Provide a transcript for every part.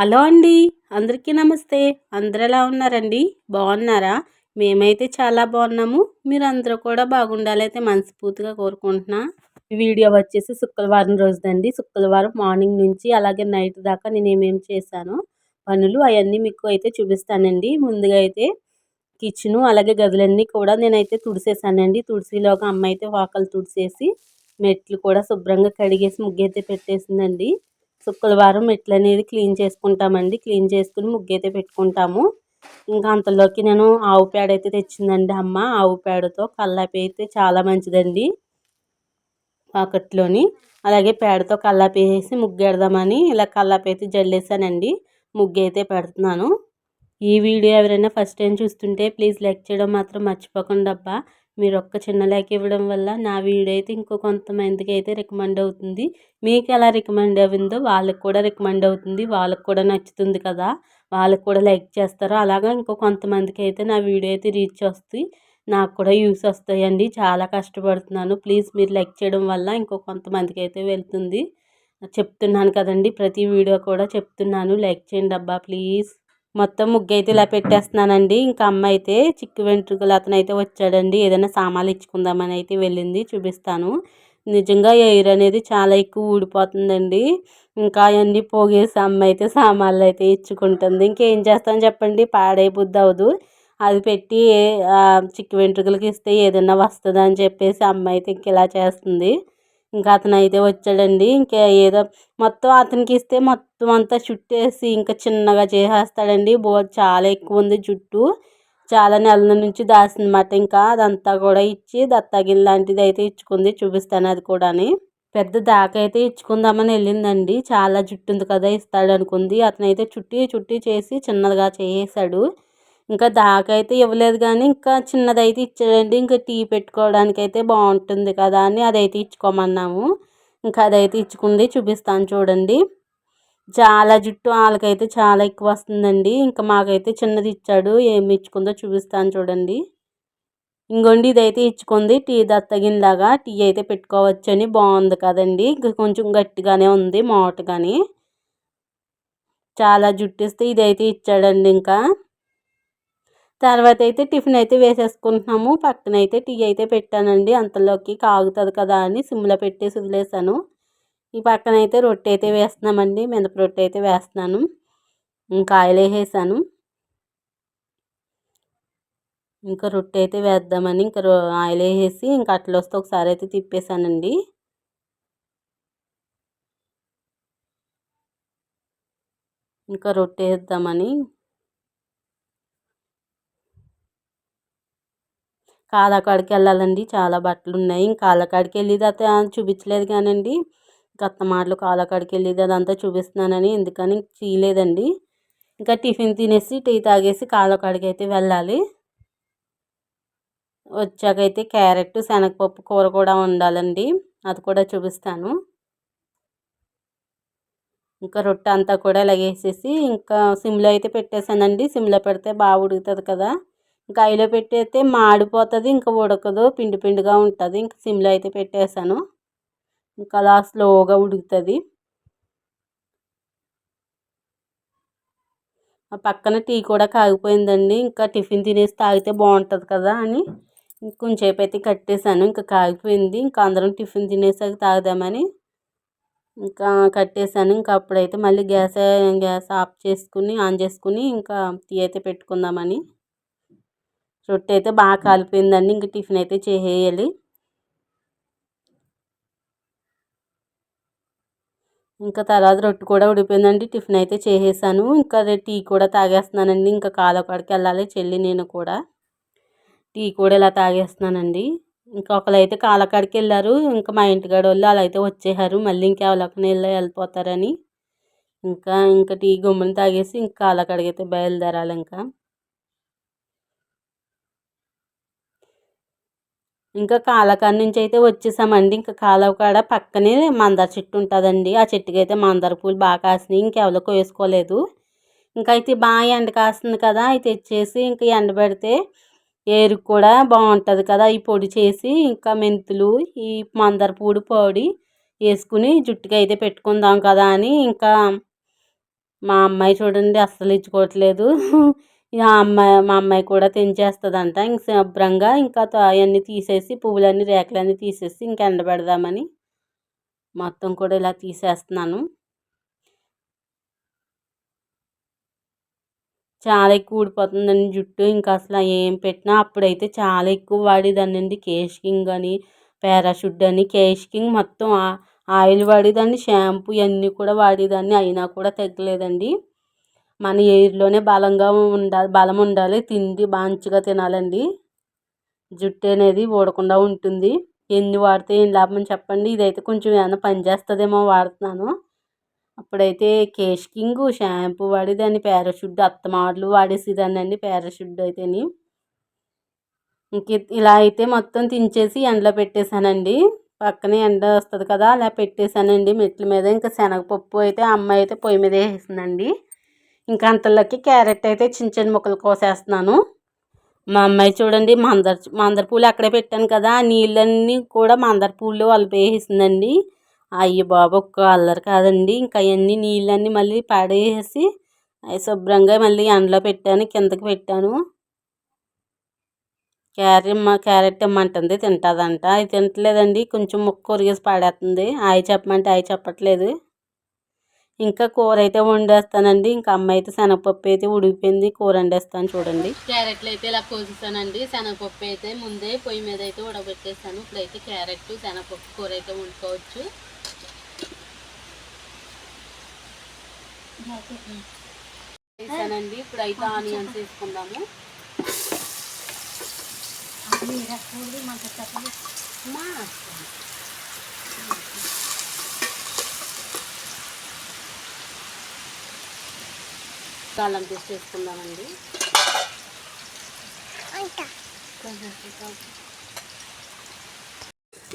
Hello అండి అందరికీ నమస్తే. అందరు ఎలా ఉన్నారండి? బాగున్నారా? మేమైతే చాలా బాగున్నాము. మీరు అందరూ కూడా బాగుండాలి అయితే మనస్ఫూర్తిగా కోరుకుంటున్నా. వీడియో వచ్చేసి శుక్రవారం రోజుదండి. శుక్రవారం మార్నింగ్ నుంచి అలాగే నైట్ దాకా నేను ఏమేమి చేశాను పనులు అవన్నీ మీకు అయితే చూపిస్తానండి. ముందుగా అయితే కిచెను అలాగే గదులన్నీ కూడా నేనైతే తుడిసేసానండి. తుడిసిలోగా అమ్మ అయితే వాకలు తుడిసేసి మెట్లు కూడా శుభ్రంగా కడిగేసి ముగ్గైతే పెట్టేసిందండి. శుక్రవారం మెట్లు అనేది క్లీన్ చేసుకుంటామండి. క్లీన్ చేసుకుని ముగ్గు అయితే పెట్టుకుంటాము. ఇంకా అంతలోకి నేను ఆవు పేడ అయితే తెచ్చిందండి అమ్మ. ఆవు పేడతో కల్లాపి అయితే చాలా మంచిదండి పాకెట్లోని. అలాగే పేడతో కల్లాపి వేసి ముగ్గు పెడదామని ఇలా కల్లాపి అయితే జల్లేసానండి. ముగ్గు అయితే పెడుతున్నాను. ఈ వీడియో ఎవరైనా ఫస్ట్ టైం చూస్తుంటే ప్లీజ్ లైక్ చేయడం మాత్రం మర్చిపోకుండా అబ్బా మీరు ఒక్క చిన్న లైక్ ఇవ్వడం వల్ల నా వీడియో అయితే ఇంకో కొంతమందికి అయితే రికమెండ్ అవుతుంది. మీకు ఎలా రికమెండ్ అయిందో వాళ్ళకి కూడా రికమెండ్ అవుతుంది. వాళ్ళకి కూడా నచ్చుతుంది కదా. వాళ్ళకి కూడా లైక్ చేస్తారు. అలాగా ఇంకో కొంతమందికి అయితే నా వీడియో అయితే రీచ్ వస్తుంది నాకు కూడా యూస్ వస్తాయండి. చాలా కష్టపడుతున్నాను. ప్లీజ్ మీరు లైక్ చేయడం వల్ల ఇంకో కొంతమందికి అయితే వెళ్తుంది. చెప్తున్నాను కదండి. ప్రతి వీడియో కూడా చెప్తున్నాను. లైక్ చేయండి అబ్బా ప్లీజ్. మొత్తం ముగ్గు అయితే ఇలా పెట్టేస్తున్నానండి. ఇంకా అమ్మ అయితే చిక్కు వెంట్రుకలు అతను అయితే వచ్చాడండి. ఏదైనా సామాన్లు ఇచ్చుకుందామని అయితే వెళ్ళింది చూపిస్తాను. నిజంగా ఎయిర్ అనేది చాలా ఎక్కువ ఊడిపోతుందండి. ఇంకా అవన్నీ పోగేసి అమ్మ అయితే సామాన్లు అయితే ఇచ్చుకుంటుంది. ఇంకేం చేస్తాను చెప్పండి? పాడైపోద్ది అవ్వదు. అది పెట్టి చిక్కు వెంట్రుకలకి ఇస్తే ఏదైనా వస్తుందని అని చెప్పేసి అమ్మ అయితే ఇంక ఇలా చేస్తుంది. ఇంకా అతను అయితే వచ్చాడండి. ఇంకా ఏదో మొత్తం అతనికి ఇస్తే మొత్తం అంతా చుట్టేసి ఇంకా చిన్నగా చేసేస్తాడండి. బో చాలా ఎక్కువ ఉంది జుట్టు. చాలా నెలల నుంచి దాసిందన్నమాట. ఇంకా అదంతా కూడా ఇచ్చి దత్తగిన్ లాంటిది అయితే ఇచ్చుకుంది. చూపిస్తాను అది కూడాని. పెద్ద దాక అయితే ఇచ్చుకుందామని వెళ్ళిందండి. చాలా జుట్టు ఉంది కదా ఇస్తాడు అనుకుంది. అతనైతే చుట్టి చుట్టి చేసి చిన్నదిగా చేసాడు ఇంకా దాకైతే ఇవ్వలేదు కానీ ఇంకా చిన్నదైతే ఇచ్చాడండి ఇంకా టీ పెట్టుకోవడానికి అయితే బాగుంటుంది కదా అని అదైతే ఇచ్చుకోమన్నాము. ఇంకా అదైతే ఇచ్చుకుంది చూపిస్తాను చూడండి. చాలా జుట్టు వాళ్ళకైతే చాలా ఎక్కువ వస్తుందండి. ఇంకా మాకైతే చిన్నది ఇచ్చాడు. ఏమి ఇచ్చుకుందో చూపిస్తాను చూడండి. ఇంకొండి ఇదైతే ఇచ్చుకుంది. టీ దత్తగినలాగా టీ అయితే పెట్టుకోవచ్చని బాగుంది కదండి. కొంచెం గట్టిగానే ఉంది మోటగాని. చాలా జుట్టు ఇస్తే ఇదైతే ఇచ్చాడండి ఇంకా. తర్వాత అయితే టిఫిన్ అయితే వేసేసుకుంటున్నాము. పక్కన అయితే టీ అయితే పెట్టానండి. అంతలోకి కాగుతుంది కదా అని సిమ్లో పెట్టేసి వదిలేసాను ఈ పక్కన అయితే రొట్టె అయితే వేస్తున్నామండి. మినప రొట్టె అయితే వేస్తున్నాను. ఇంకా ఆయిల్ వేసేసాను. ఇంకా రొట్టె అయితే వేద్దామని ఇంకా ఆయిల్ వేసేసి ఇంకా అట్లా వస్తే ఒకసారి అయితే తిప్పేసానండి. ఇంకా రొట్టె వేద్దామని కాళ్ళకాడికి వెళ్ళాలండి చాలా బట్టలు ఉన్నాయి ఇంకా కాళ్ళకాడికి వెళ్ళేది అయితే చూపించలేదు కానండి. కొత్త మాటలు కాళ్ళకాడికి వెళ్ళేది అదంతా చూపిస్తున్నానని ఎందుకని చేయలేదండి. ఇంకా టిఫిన్ తినేసి టీ తాగేసి కాళ్ళకాడికి అయితే వెళ్ళాలి. వచ్చాకైతే క్యారెట్ శనగపప్పు కూర కూడా ఉండాలండి అది కూడా చూపిస్తాను. ఇంకా రొట్టె అంతా కూడా ఇలాగేసేసి ఇంకా సిమ్లో అయితే పెట్టేశానండి. సిమ్లో పెడితే బాగా ఉడుకుతుంది కదా. ఇంకా ఐలో పెట్టేస్తే మాడిపోతుంది ఇంకా ఉడకదు పిండి పిండిగా ఉంటుంది. ఇంకా సిమ్లో అయితే పెట్టేశాను. ఇంకా అలా స్లోగా ఉడుకుతుంది. ఆ పక్కన టీ కూడా కాగిపోయిందండి. ఇంకా టిఫిన్ తినేసి తాగితే బాగుంటుంది కదా అని ఇంకొంచేపు అయితే కట్టేశాను. ఇంకా కాగిపోయింది. ఇంకా అందరం టిఫిన్ తినేసాక తాగుదామని ఇంకా కట్టేశాను. ఇంకా అప్పుడైతే మళ్ళీ గ్యాస్ గ్యాస్ ఆఫ్ చేసుకుని ఆన్ చేసుకుని ఇంకా టీ అయితే పెట్టుకుందామని రొట్టె అయితే బాగా కాలిపోయిందండి. ఇంక టిఫిన్ అయితే చేసేయాలి. ఇంకా తర్వాత రొట్టె కూడా ఉడిపోయిందండి టిఫిన్ అయితే చేసేసాను. ఇంకా టీ కూడా తాగేస్తున్నానండి. ఇంకా కాలకాడికి వెళ్ళాలి చెల్లి నేను కూడా. టీ కూడా ఇలా తాగేస్తున్నానండి. ఇంకా ఒకరైతే కాలకాడికి వెళ్ళారు. ఇంకా మా ఇంటికాడ వాళ్ళు అలా అయితే వచ్చేసారు. మళ్ళీ ఇంకెవరికి వెళ్ళి వెళ్ళిపోతారని. ఇంకా ఇంకా టీ గుమ్మని తాగేసి ఇంకా కాలకాడికి అయితే బయలుదేరాలి ఇంకా. ఇంకా కాలకాడ నుంచి అయితే వచ్చేసామండి. ఇంకా కాలువ కాడ పక్కనే మందార చెట్టు ఉంటుందండి. ఆ చెట్టుకి అయితే మందార పూలు బాగా కాసినాయి. ఇంకెవరికి వేసుకోలేదు ఇంకా అయితే బాగా ఎండ కాస్తుంది కదా. అయితే తెచ్చేసి ఇంకా ఎండ పెడితే ఏరు కూడా బాగుంటుంది కదా. ఈ పొడి చేసి ఇంకా మెంతులు ఈ మందార పూడు పొడి వేసుకుని జుట్టుకి అయితే పెట్టుకుందాం కదా అని ఇంకా మా అమ్మాయి చూడండి అస్సలు ఇచ్చుకోవట్లేదు. ఇక అమ్మాయి మా అమ్మాయి కూడా తెంచేస్తుందంట. ఇంక శుభ్రంగా ఇంకా అవన్నీ తీసేసి పువ్వులన్నీ రేకులన్నీ తీసేసి ఇంక ఎండబెడదామని మొత్తం కూడా ఇలా తీసేస్తున్నాను. చాలా ఎక్కువ ఊడిపోతుందండి జుట్టు. ఇంకా అసలు ఏం పెట్టినా అప్పుడైతే చాలా ఎక్కువ వాడేదాన్నండి కేష్ కింగ్ అని పారాషూట్ అని కేష్ కింగ్ మొత్తం ఆయిల్ వాడేదాన్ని షాంపూ ఇవన్నీ కూడా వాడేదాన్ని. అయినా కూడా తగ్గలేదండి. మన ఎయిర్లోనే బలంగా ఉండాలి బలం ఉండాలి తిండి మంచిగా తినాలండి. జుట్టు అనేది ఊడకుండా ఉంటుంది. ఎన్ని వాడితే ఏం లాభం చెప్పండి. ఇదైతే కొంచెం ఏమైనా పనిచేస్తుందేమో వాడుతున్నాను. అప్పుడైతే కేష్ కింగ్ షాంపూ వాడేదాన్ని పారాషూట్ అత్తమాటలు వాడేసేదాన్ని అండి పారాషూట్ అయితేని. ఇంక ఇలా అయితే మొత్తం తించేసి ఎండలో పెట్టేశానండి. పక్కనే ఎండ వస్తుంది కదా అలా పెట్టేశానండి. మెట్ల మీద ఇంకా శనగపప్పు అయితే అమ్మాయి అయితే పొయ్యి మీద వేసేసిందండి. ఇంకా అంతలోకి క్యారెట్ అయితే చిన్న చిన్న ముక్కలు కోసేస్తున్నాను. మా అమ్మాయి చూడండి మందర మందర పూలు అక్కడే పెట్టాను కదా ఆ నీళ్ళన్నీ కూడా మందర పూలు వాళ్ళు వేసేసిందండి అయ్యి బాబు ఒక్క అల్లరి కాదండి. ఇంకా అవన్నీ నీళ్ళన్నీ మళ్ళీ పడేసి అవి శుభ్రంగా మళ్ళీ ఎండలో పెట్టాను కిందకి పెట్టాను. క్యారెట్ క్యారెట్ ఇమ్మంటుంది తింటుందంట. అది తింటలేదండి కొంచెం ముక్క కొరిగేసి పాడేస్తుంది. ఆయి చెప్పమంటే ఆయి చెప్పట్లేదు. ఇంకా కూర అయితే వండేస్తానండి. ఇంకా అమ్మ అయితే శనగపప్పు అయితే ఉడికిపోయింది. కూర వండేస్తాను చూడండి. క్యారెట్లు అయితే ఇలా కోసేసానండి. శనగపప్పు అయితే ముందే పొయ్యి మీద అయితే ఉడకబెట్టేస్తాను. ఇప్పుడైతే క్యారెట్ శనగపప్పు కూర అయితే వండుకోవచ్చు. వేసానండి. ఇప్పుడు అయితే ఆనియన్స్ వేసుకుందాము. కాలం పేస్ట్ వేసుకుందామండి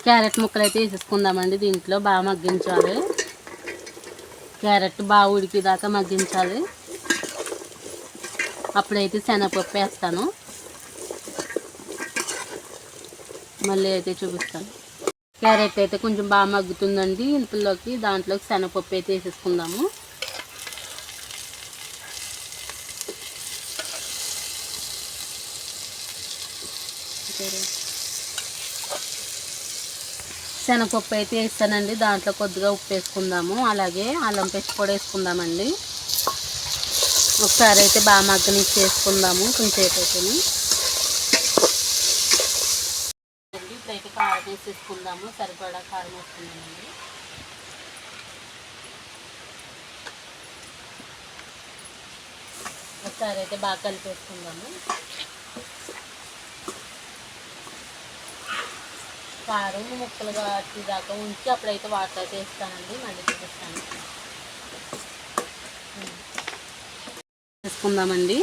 క్యారెట్ ముక్కలు అయితే వేసేసుకుందామండి దీంట్లో బాగా మగ్గించాలి. క్యారెట్ బాగా ఉడికిదాకా మగ్గించాలి. అప్పుడైతే శనగపప్పు వేస్తాను. మళ్ళీ అయితే చూపిస్తాను. క్యారెట్ అయితే కొంచెం బాగా మగ్గుతుందండి ఇంతలోకి దాంట్లోకి శనగపప్పు అయితే వేసేసుకుందాము. శనగపప్పు అయితే వేస్తానండి. దాంట్లో కొద్దిగా ఉప్పు వేసుకుందాము. అలాగే అల్లం పేస్ట్ కూడా వేసుకుందామండి. ఒకసారి అయితే బాగా మగ్గనిచ్చి వేసుకుందాము కొంచెంసేపు అయితే ఇప్పుడైతే కారం వేసేసుకుందాము. సరిపడా కారం వేసుకుందామండి. ఒకసారి అయితే బాగా కలిపేసుకుందాము. కారం ముక్కలుగా దాకా ఉంచి అప్పుడైతే వాటర్ వేస్తానండి మళ్ళీ చూపిస్తాను. వేసుకుందామండి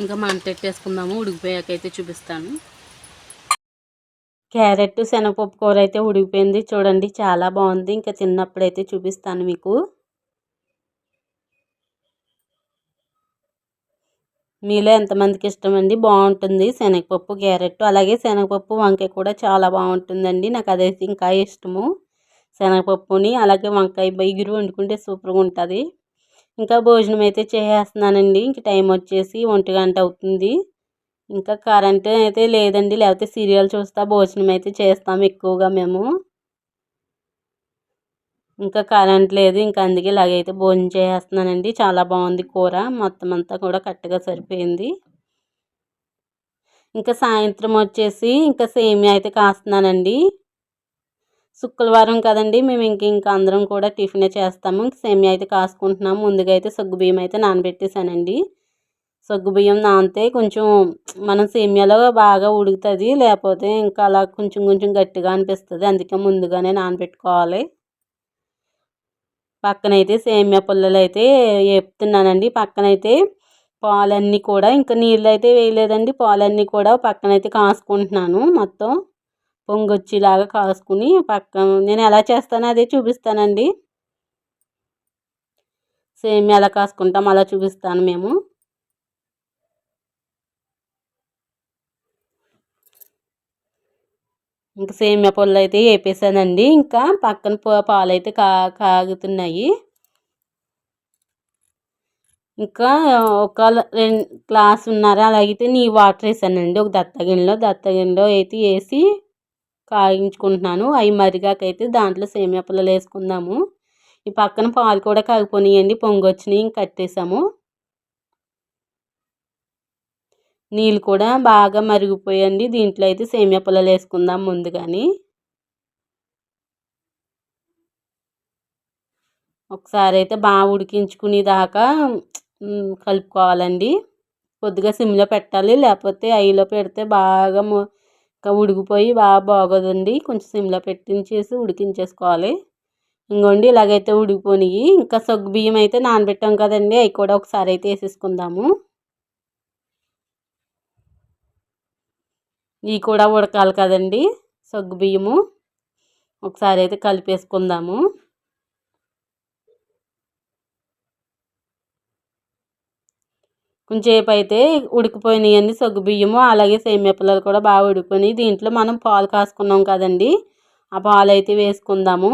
ఇంకా మంటెట్టేసుకుందాము ఉడికిపోయాకైతే చూపిస్తాను. క్యారెట్ శనగపప్పు కూర అయితే ఉడికిపోయింది. చూడండి చాలా బాగుంది. ఇంకా తిన్నప్పుడైతే చూపిస్తాను మీకు. మీలో ఎంతమందికి ఇష్టమండి? బాగుంటుంది. శనగపప్పు క్యారెట్ అలాగే శనగపప్పు వంకాయ కూడా చాలా బాగుంటుందండి. నాకు అదైతే ఇంకా ఇష్టము. శనగపప్పుని అలాగే వంకాయ బైగురు వండుకుంటే సూపర్గా ఉంటుంది. ఇంకా భోజనం అయితే చేసేస్తున్నానండి. ఇంక టైం వచ్చేసి ఒంటి గంట అవుతుంది. ఇంకా కరెంట్ అయితే లేదండి. లేకపోతే సీరియల్ చూస్తా భోజనం అయితే చేస్తాము ఎక్కువగా మేము. ఇంకా కరెంట్ లేదు. ఇంకా అందుకే ఇలాగైతే భోజనం చేసేస్తున్నానండి చాలా బాగుంది కూర. మొత్తం అంతా కూడా కరెక్ట్గా సరిపోయింది. ఇంకా సాయంత్రం వచ్చేసి ఇంకా సేమియా అయితే కాస్తున్నానండి. శుక్రవారం కదండి. మేము ఇంక ఇంకా అందరం కూడా టిఫినే చేస్తాము. సేమియా అయితే కాసుకుంటున్నాము. ముందుగా అయితే సగ్గుబియ్యం అయితే నానబెట్టేశానండి. సగ్గుబియ్యం నానితే కొంచెం మనం సేమియాలో బాగా ఉడుకుతుంది లేకపోతే ఇంకా అలా కొంచెం కొంచెం గట్టిగా అనిపిస్తుంది. అందుకే ముందుగానే నానబెట్టుకోవాలి. పక్కనైతే సేమియా పుల్లలు అయితే వేపుతున్నానండి పక్కనైతే పాలన్నీ కూడా ఇంకా నీళ్ళు అయితే వేయలేదండి. పాలన్నీ కూడా పక్కనైతే కాసుకుంటున్నాను మొత్తం. పొంగొచ్చేలాగా కాసుకుని పక్కన నేను ఎలా చేస్తానో అదే చూపిస్తానండి. సేమ్ ఎలా కాసుకుంటాం అలా చూపిస్తాను మేము. ఇంకా సేమియా పళ్ళు అయితే వేపేసానండి. ఇంకా పక్కన పాలు అయితే కా కాగుతున్నాయి. ఇంకా ఒక రెండు గ్లాస్ ఉన్నారా? అలాగైతే నీ వాటర్ వేసానండి. ఒక దత్తగిన్నెలో దత్తగిన్నెలో అయితే వేసి కాగించుకుంటున్నాను. అవి మరిగాకైతే దాంట్లో సేమియా పుల్లలు వేసుకుందాము. ఈ పక్కన పాలు కూడా కాగిపోయినాయండి. పొంగొచ్చినాయి ఇంక కట్టేసాము. నీళ్ళు కూడా బాగా మరిగిపోయండి. దీంట్లో అయితే సేమియా పుల్లలు వేసుకుందాం ముందుగాని. ఒకసారి అయితే బాగా ఉడికించుకునే దాకా కలుపుకోవాలండి. కొద్దిగా సిమ్లో పెట్టాలి. లేకపోతే ఐలో పెడితే బాగా ఇంకా ఉడికిపోయి బాగా బాగోదండి. కొంచెం సిమ్లో పెట్టించేసి ఉడికించేసుకోవాలి. ఇంకోండి ఇలాగైతే ఉడికిపోయినాయి ఇంకా సగ్గు బియ్యం అయితే నానబెట్టాం కదండి. అవి కూడా ఒకసారి అయితే వేసేసుకుందాము. ఇవి కూడా ఉడకాలి కదండి. సగ్గు బియ్యము. ఒకసారి అయితే కలిపేసుకుందాము. కొంచెంసేపు అయితే ఉడికిపోయినాయండి సగ్గు బియ్యము. అలాగే సేమియా పిల్లలు కూడా బాగా ఉడికిపోయినాయి. దీంట్లో మనం పాలు కాసుకున్నాం కదండి. ఆ పాలు అయితే వేసుకుందాము.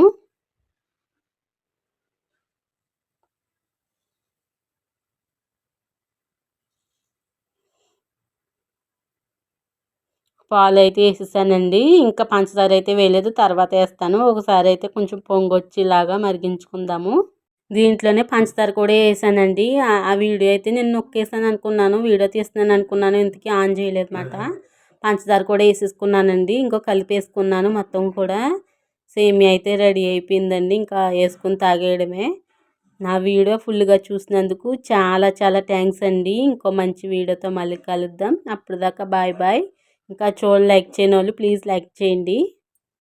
పాలు అయితే వేసేసానండి. ఇంకా పంచదార అయితే వేయలేదు. తర్వాత వేస్తాను. ఒకసారి అయితే కొంచెం పొంగొచ్చేలాగా మరిగించుకుందాము. దీంట్లోనే పంచదార కూడా వేసానండి. ఆ వీడియో అయితే నేను నొక్కేసాను అనుకున్నాను. వీడియో తీస్తున్నాను అనుకున్నాను. ఇంతకీ ఆన్ చేయలేదు అనమాట పంచదార కూడా వేసేసుకున్నానండి. ఇంకో కలిపేసుకున్నాను మొత్తం కూడా. సేమియా అయితే రెడీ అయిపోయిందండి. ఇంకా వేసుకుని తాగేయడమే. నా వీడియో ఫుల్గా చూసినందుకు చాలా చాలా థ్యాంక్స్ అండి. ఇంకో మంచి వీడియోతో మళ్ళీ కలుద్దాం. అప్పుడు దాకా బాయ్ బాయ్. ఇంకా చూడ లైక్ చేయని వాళ్ళు ప్లీజ్ లైక్ చేయండి.